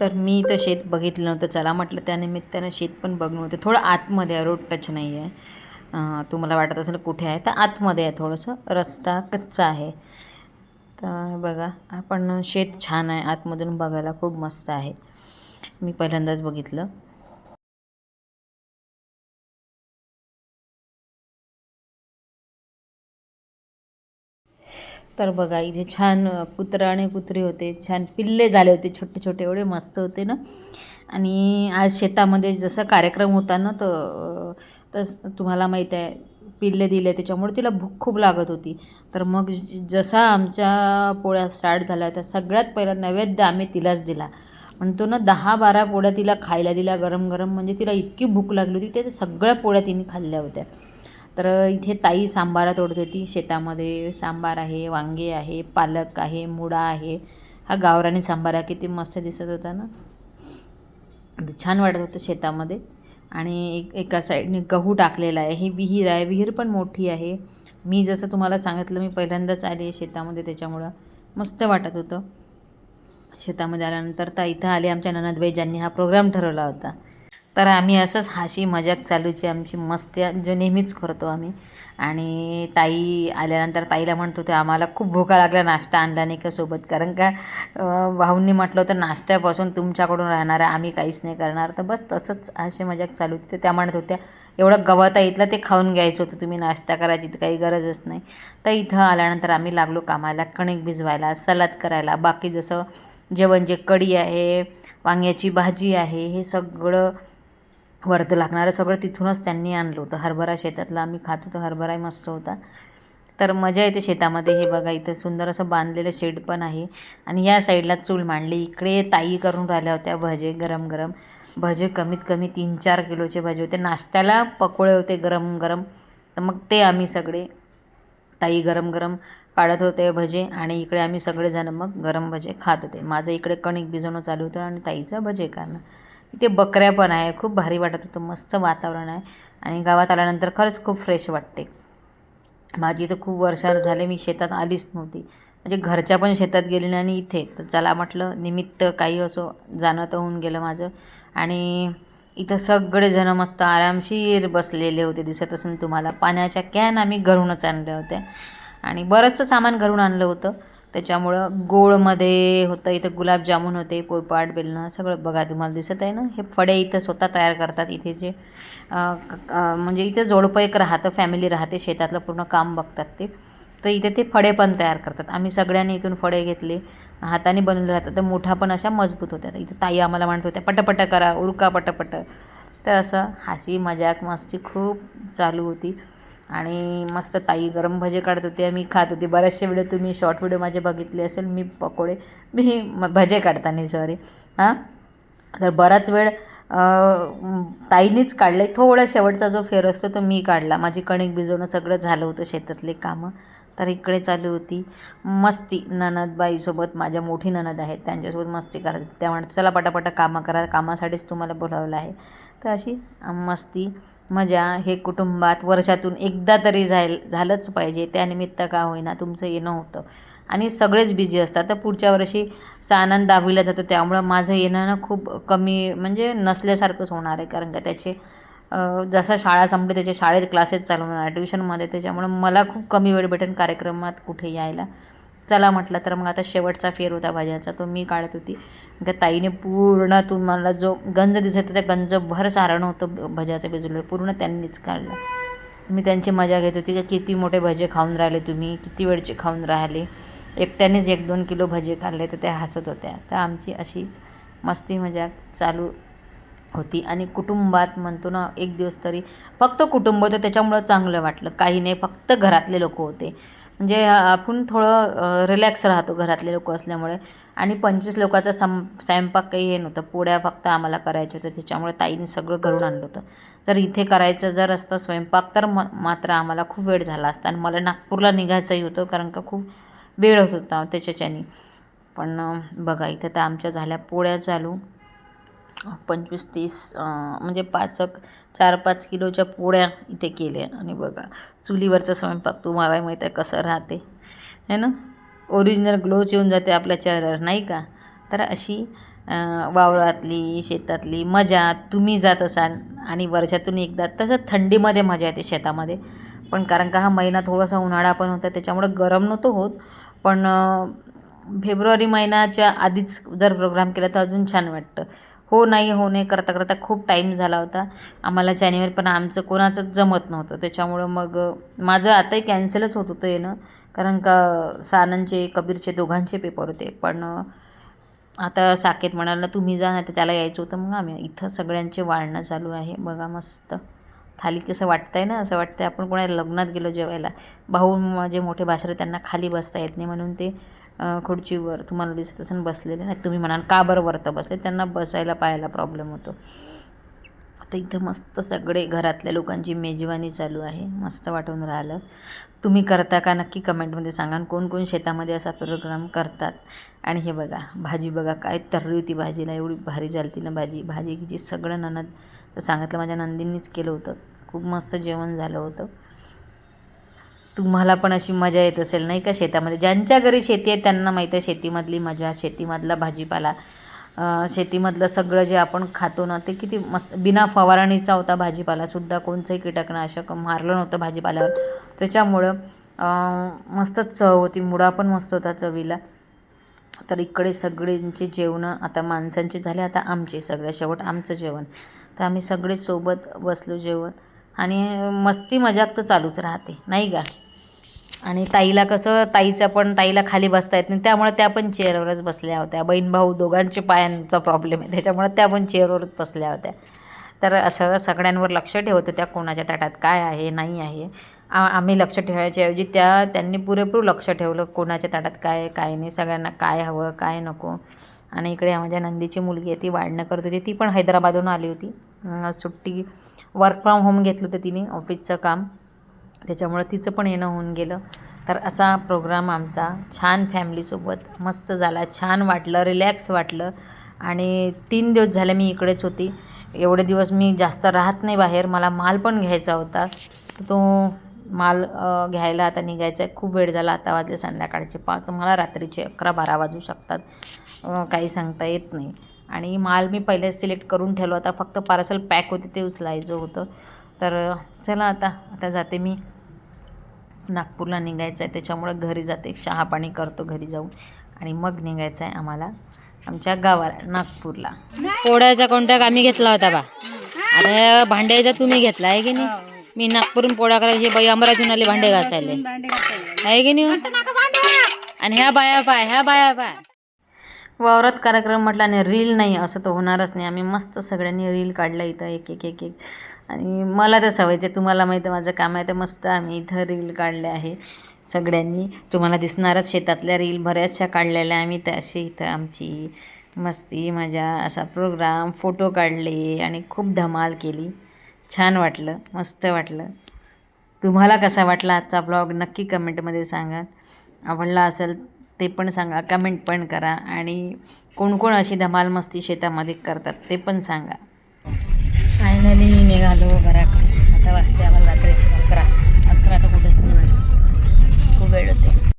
तर मी तर शेत बघितलं नव्हतं. चला म्हटलं त्यानिमित्तानं शेत पण बघणं होतं. थोडं आतमध्ये आहे रोड टच नाही आहे. तुम्हाला वाटत असेल कुठे आहे तर आतमध्ये आहे थोडंसं. रस्ता कच्चा आहे. तर बघा आपण शेत छान आहे. आतमधून बघायला खूप मस्त आहे. मी पहिल्यांदाच बघितलं. तर बघा इथे छान कुत्रा आणि कुत्री होते. छान पिल्ले झाले होते छोटे छोटे एवढे मस्त होते ना. आणि आज शेतामध्ये जसा कार्यक्रम होता ना तर तस तुम्हाला माहीत आहे पिल्ले दिले त्याच्यामुळे तिला भूक खूप लागत होती. तर मग जसा आमच्या पोळ्या स्टार्ट झाल्या होत्या सगळ्यात पहिला नैवेद्य आम्ही तिलाच दिला. म्हणतो ना दहा बारा पोळ्या तिला खायला दिल्या गरम गरम म्हणजे तिला इतकी भूक लागली होती ते सगळ्या पोळ्या तिने खाल्ल्या होत्या. तर इथे ताई सांबारा तोडत होती. शेतामध्ये सांबार आहे वांगे आहे पालक आहे मुळा आहे. हा गावरानी सांबारा किती मस्त दिसत होता ना? छान वाटत होतं शेतामध्ये. आणि एक एका साईडने गहू टाकलेला आहे. ही विहीर आहे. विहीर पण मोठी आहे. मी जसं तुम्हाला सांगितलं मी पहिल्यांदाच आली आहे शेतामध्ये त्याच्यामुळं मस्त वाटत होतं. शेतामध्ये आल्यानंतर तर इथं आले. आमच्या ननदबाई ज्यांनी हा प्रोग्राम ठरवला होता. तर आम्ही असंच हाशी मजाक चालूची आमची मस्ती जो नेहमीच करतो आम्ही. आणि ताई आल्यानंतर ताईला म्हणतो ते आम्हाला खूप भुका लागल्या नाश्ता आणला नाही का सोबत? कारण का भाऊंनी म्हटलं होतं नाश्त्यापासून तुमच्याकडून राहणार आहे आम्ही काहीच नाही करणार. तर बस तसंच हाशी मजाक चालू होती. त्या म्हणत होत्या एवढं गवत आहे इथलं ते खाऊन घ्यायचं होतं तुम्ही नाश्ता करायची तर काही गरजच नाही. तर इथं आल्यानंतर आम्ही लागलो कामाला कणिक भिजवायला सलाद करायला बाकी जसं जेवण जे कढी आहे वांग्याची भाजी आहे हे सगळं वरतं लागणारं सगळं तिथूनच त्यांनी आणलं होतं. हरभरा शेतातला आम्ही खात होतो. हरभराही मस्त होता. तर मजा येते शेतामध्ये. हे बघा इथं सुंदर असं बांधलेलं शेड पण आहे. आणि या साईडला चूल मांडली. इकडे ताई करून राहिल्या होत्या भजे गरम गरम. भजे कमीत कमी तीन चार किलोचे भजे होते. नाश्त्याला पकोळे होते गरम गरम. तर मग ते आम्ही सगळे ताई गरम गरम काढत होते भजे. आणि इकडे आम्ही सगळेजण मग गरम भजे खात होते. माझं इकडे कणिक भिजवणं चालू होतं आणि ताईचं भजे करणं इथे बकऱ्या पण आहे खूप भारी वाटत होतं मस्त वातावरण आहे. आणि गावात आल्यानंतर खरंच खूप फ्रेश वाटते. माझी तर खूप वर्षावर झाले मी शेतात आलीच नव्हती. म्हणजे घरच्या पण शेतात गेली नाही आणि इथे. तर चला म्हटलं निमित्त काही असो जाणं तर होऊन गेलं माझं. आणि इथं सगळेजणं मस्त आरामशीर बसलेले होते दिसत असेल तुम्हाला. पाण्याच्या कॅन आम्ही घरूनच आणल्या होत्या. आणि बरंचसं सामान घरून आणलं होतं. त्याच्यामुळं गोळमध्ये होतं इथं गुलाबजामुन होते पोळपाट बेलणं सगळं बघा तुम्हाला दिसत आहे ना? हे फडे इथं स्वतः तयार करतात इथे जे म्हणजे इथे जोडपं एक राहतं फॅमिली राहते शेतातलं पूर्ण काम बघतात ते. तर इथे ते फडे पण तयार करतात. आम्ही सगळ्यांनी इथून फडे घेतले हाताने बनवले राहतात. तर मोठा पण अशा मजबूत होत्या. तर इथं ताई आम्हाला म्हणत होत्या पटपट करा उरका पटपट. तर असं हासी मजाक मस्ती खूप चालू होती. आणि मस्त ताई गरम भजे काढत होते मी खात होते. बरेचसे व्हिडिओ तुम्ही शॉर्ट व्हिडिओ माझे बघितले असेल मी पकोडे मी भजे काढताना सॉरी हां? तर बराच वेळ ताईनीच काढले. थोडा शेवटचा जो फेर असतो तो मी काढला. माझी कणिक भिजवणं सगळं झालं होतं शेतातले कामं. तर इकडे चालू होती. मस्ती ननदबाईसोबत माझ्या मोठी ननद आहेत त्यांच्यासोबत मस्ती करत त्या म्हणत चला पटापटा कामं करा कामासाठीच तुम्हाला बोलावलं आहे. तर अशी मस्ती. मजा हे कुटुंबात वर्षातून एकदा तरी जायल झालंच पाहिजे. त्यानिमित्त का होईना तुमचं येणं होतं आणि सगळेच बिझी असतात. तर पुढच्या वर्षी सानंद दहावीला जातो. त्यामुळं माझं येणं ना खूप कमी म्हणजे नसल्यासारखंच होणार आहे. कारण का त्याचे जसं शाळा संपली त्याचे शाळेत क्लासेस चालू होणार. ट्युशनमध्ये त्याच्यामुळं मला खूप कमी वेळ भेटेल कार्यक्रमात कुठे यायला. चला म्हटलं तर मग आता शेवटचा फेर होता भाज्याचा तो मी काढत होती. त्या ताईने पूर्ण तुम्हाला जो गंज दिसत होता त्या गंजभर सारण होतं भज्याचं भिजवलं पूर्ण त्यांनीच काढलं. मी त्यांची मजा घेत होती की किती मोठे भजे खाऊन राहिले तुम्ही किती वेळचे खाऊन राहिले. एकट्यानेच एक दोन किलो भजे खाल्ले तर त्या हसत होत्या. तर आमची अशीच मस्ती मजा चालू होती. आणि कुटुंबात म्हणतो ना एक दिवस तरी फक्त कुटुंब होतं त्याच्यामुळं चांगलं वाटलं. काही नाही फक्त घरातले लोक होते. म्हणजे आपण थोडं रिलॅक्स राहतो घरातले लोक असल्यामुळे. आणि पंचवीस लोकांचा सं स्वयंपाक काही हे नव्हतं. पोळ्या फक्त आम्हाला करायच्या होत्या. त्याच्यामुळे ताईने सगळं घरून आणलं होतं. तर इथे करायचं जर असतं स्वयंपाक तर म मात्र आम्हाला खूप वेळ झाला असता. आणि मला नागपूरला निघायचंही होतं कारण का खूप वेळ होत होता त्याच्याच्यानी. पण बघा इथं तर आमच्या झाल्या पोळ्या चालू. पंचवीस तीस म्हणजे पाच एक चार पाच किलोच्या पोळ्या इथे केल्या. आणि बघा चुलीवरचा स्वयंपाक तुम्हाला माहीत आहे कसं राहते. है ना? ओरिजिनल ग्लोज येऊन जाते आपल्या चेहऱ्यावर नाही का? तर अशी वावरातली शेतातली मजा तुम्ही जात असाल आणि वर्षातून एकदा तसं थंडीमध्ये मजा येते शेतामध्ये. पण कारण का हा महिना थोडासा उन्हाळा पण होता त्याच्यामुळं गरम नव्हतं होत. पण फेब्रुवारी महिन्याच्या आधीच जर प्रोग्राम केला तर अजून छान वाटतं. हो नाही हो नाही करता करता खूप टाईम झाला होता. आम्हाला जानेवारी पण आमचं कोणाचंच जमत नव्हतं. त्याच्यामुळं मग माझं आताही कॅन्सलच होत होतं येणं कारण का सानंदचे कबीरचे दोघांचे पेपर होते. पण आता साकेत म्हणाला तुम्ही जा नाही तर त्याला यायचं होतं. मग आम्ही इथं सगळ्यांचे वाळणं चालू आहे. बघा मस्त. खाली कसं आहे ना? असं वाटतंय. आपण कोणा लग्नात गेलो जेवायला. भाऊ माझे मोठे भासरे त्यांना खाली बसता येत नाही म्हणून ते खुर्चीवर तुम्हाला दिसत असेल बसलेले नाही तुम्ही म्हणाल का बरं वरतं बसले? त्यांना बसायला पाहायला प्रॉब्लेम होतो. आता इथं मस्त सगळे घरातल्या लोकांची मेजवानी चालू आहे मस्त वाटून राहिलं. तुम्ही करता का नक्की कमेंटमध्ये सांगा कोणकोण कोण कोण शेतामध्ये असा प्रोग्राम करतात? आणि हे बघा भाजी बघा काय तर्री होती भाजीला एवढी भारी झालती ना भाजी. भाजी जी सगळं ननद तर सांगितलं माझ्या नंदींनीच केलं होतं. खूप मस्त जेवण झालं होतं. तुम्हाला पण अशी मजा येत असेल नाही का शेतामध्ये? ज्यांच्या घरी शेती आहे त्यांना माहीत आहे शेतीमधली मजा शेतीमधला भाजीपाला. शेतीमधलं सगळं जे आपण खातो ना ते किती मस्त बिना फवारणीचा होता भाजीपालासुद्धा कोणचंही कीटकनाशक मारलं नव्हतं भाजीपाल्यावर. त्याच्यामुळं मस्तच चव होती मुळा पण मस्त होता चवीला. तर इकडे सगळ्यांचे जेवणं आता माणसांचे झाले आता आमचे सगळ्या शेवट आमचं जेवण. तर आम्ही सगळे सोबत बसलो जेवण. आणि मस्ती मजाक तर चालूच राहते नाही का? आणि ताईला कसं ताईचं पण ताईला खाली बसता येत नाही त्यामुळे त्या पण चेअरवरच बसल्या होत्या. बहीण भाऊ दोघांचे पायांचा प्रॉब्लेम आहे त्याच्यामुळे त्या पण चेअरवरच बसल्या होत्या. तर असं सगळ्यांवर लक्ष ठेवत होत्या कोणाच्या ताटात काय आहे नाही आहे. आ आम्ही लक्ष ठेवायच्या ऐवजी त्या त्यांनी पुरेपूर लक्ष ठेवलं कोणाच्या ताटात काय काय नाही सगळ्यांना काय हवं काय नको. आणि इकडे माझ्या नंदीची मुलगी आहे ती वाढणं करत होती ती पण हैदराबादहून आली होती. सुट्टी वर्क फ्रॉम होम घेतलं होतं तिने ऑफिसचं काम. त्याच्यामुळं तिचं पण येणं होऊन गेलं. तर असा प्रोग्राम आमचा छान फॅमिलीसोबत मस्त झाला. छान वाटलं रिलॅक्स वाटलं. आणि तीन दिवस झाले मी इकडेच होती. एवढे दिवस मी जास्त राहत नाही बाहेर. मला माल पण घ्यायचा होता. तो माल घ्यायला आता निघायचा आहे खूप वेळ झाला. आता वाजले संध्याकाळचे पाच. मला रात्रीचे अकरा बारा वाजू शकतात. काही सांगता येत नाही. आणि माल मी पहिले सिलेक्ट करून ठेवला. होता फक्त पार्सल पॅक होते ते उचलायचं होतं. तर चला आता आता जाते मी. नागपूरला निघायचं आहे त्याच्यामुळं घरी जाते. चहा पाणी करतो घरी जाऊन. आणि मग निघायचं आहे आम्हाला आमच्या गावाला नागपूरला. पोळ्याचा कॉन्टॅक्ट आम्ही घेतला होता बा. आता भांड्याचा तुम्ही घेतला आहे की नाही? मी नागपूरहून पोळ्या करायचे बाई अमरावतीहून आले भांडे घासायले. आहे की नाही? हो? आणि ह्या बाया पाय ह्या बाया पाय. वावरात कार्यक्रम म्हटला आणि रील नाही असं तर होणारच नाही. आम्ही मस्त सगळ्यांनी रील काढलं इथं एक एक एक एक. आणि मला तर सवयचे तुम्हाला माहिती आहे माझं काम आहे तर मस्त आम्ही इथं रील काढले आहे सगळ्यांनी. तुम्हाला दिसणारच शेतातल्या रील बऱ्याचशा काढलेल्या आम्ही तर अशी इथं आमची मस्ती मजा असा प्रोग्राम फोटो काढले आणि खूप धमाल केली. छान वाटलं मस्त वाटलं. तुम्हाला कसा वाटला आजचा ब्लॉग? नक्की कमेंटमध्ये सांगा. आवडला असेल ते पण सांगा कमेंट पण करा आणि कोण कोण अशी धमाल मस्ती शेतामध्ये करतात ते पण सांगा. फायनली निघालो घराकडे. आता वाजते आम्हाला रात्रीचे अकरा. अकरा तर कुठेच नाही खूप वेळ होते.